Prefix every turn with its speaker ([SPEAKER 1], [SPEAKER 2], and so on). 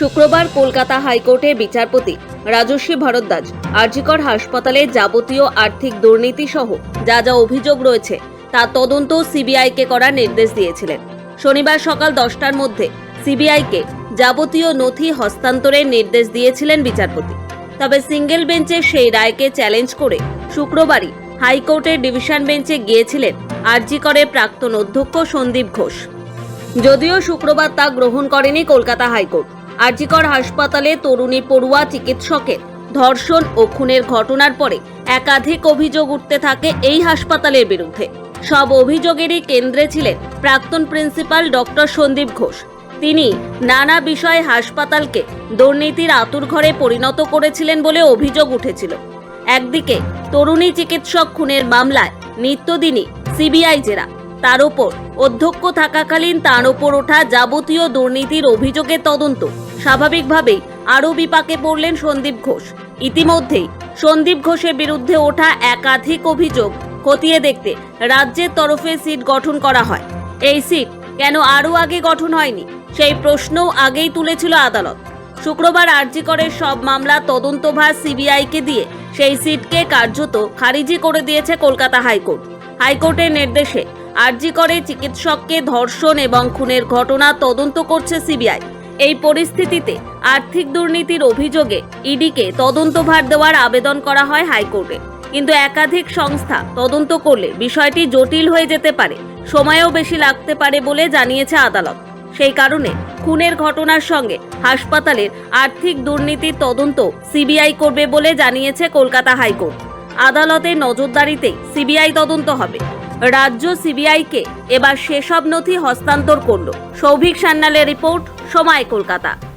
[SPEAKER 1] শুক্রবার কলকাতা হাইকোর্টের বিচারপতি রাজস্বী ভরদ্বাজ আরজিকর হাসপাতালে যাবতীয় আর্থিক দুর্নীতি সহ যা যা অভিযোগ রয়েছে তা তদন্ত সিবিআইকে করার নির্দেশ দিয়েছিলেন। শনিবার সকাল দশটার মধ্যে সিবিআইকে যাবতীয় নথি হস্তান্তরের নির্দেশ দিয়েছিলেন বিচারপতি। তবে সিঙ্গেল বেঞ্চের সেই রায়কে চ্যালেঞ্জ করে শুক্রবারই হাইকোর্টের ডিভিশন বেঞ্চে গিয়েছিলেন আরজিকরের প্রাক্তন অধ্যক্ষ সন্দীপ ঘোষ। যদিও শুক্রবার তা গ্রহণ করেনি কলকাতা হাইকোর্ট। আরজিকর হাসপাতালে তরুণী পড়ুয়া, চিকিৎসকের ধর্ষণ ও খুনের ঘটনার পরে একাধিক অভিযোগ উঠতে থাকে এই হাসপাতালের বিরুদ্ধে। সব অভিযোগেরই কেন্দ্রে ছিলেন প্রাক্তন প্রিন্সিপাল ডক্টর সন্দীপ ঘোষ। তিনি নানা বিষয়ে হাসপাতালকে দুর্নীতির আতুরঘরে পরিণত করেছিলেন বলে অভিযোগ উঠেছিল। একদিকে তরুণী চিকিৎসক খুনের মামলায় নিত্যদিনই সিবিআই জেরা। তার ওপর অধ্যক্ষ থাকাকালীন তার ওপর ওঠা যাবতীয় দুর্নীতির অভিযোগের তদন্ত স্বাভাবিকভাবেই আরও বিপাকে পড়লেন সন্দীপ ঘোষ। ইতিমধ্যেই সন্দীপ ঘোষের বিরুদ্ধে ওঠা একাধিক অভিযোগ খতিয়ে দেখতে রাজ্যের তরফে সিট গঠন করা হয়। এই সিট কেন আরও আগে গঠন হয়নি, সেই প্রশ্নও আগেই তুলেছিল আদালত। শুক্রবার আরজিকরের সব মামলা তদন্তভার সিবিআইকে দিয়ে সেই সিটকে কার্যত খারিজি করে দিয়েছে কলকাতা হাইকোর্ট। হাইকোর্টের নির্দেশে আরজি করে চিকিৎসককে ধর্ষণ এবং খুনের ঘটনা তদন্ত করছে সিবিআই। এই পরিস্থিতিতে আর্থিক দুর্নীতির অভিযোগে ইডিকে তদন্তভার দেওয়ার আবেদন করা হয় হাইকোর্টে। কিন্তু একাধিক সংস্থা তদন্ত করলে বিষয়টি জটিল হয়ে যেতে পারে, সময়ও বেশি লাগতে পারে বলে জানিয়েছে আদালত। সেই কারণে খুনের ঘটনার সঙ্গে হাসপাতালের আর্থিক দুর্নীতির তদন্ত সিবিআই করবে বলে জানিয়েছে কলকাতা হাইকোর্ট। আদালতের নজরদারিতেই সিবিআই তদন্ত হবে। রাজ্য সিবিআইকে এবার সেসব নথি হস্তান্তর করল। সৌভিক সান্যালের রিপোর্ট সময় কলকাতা।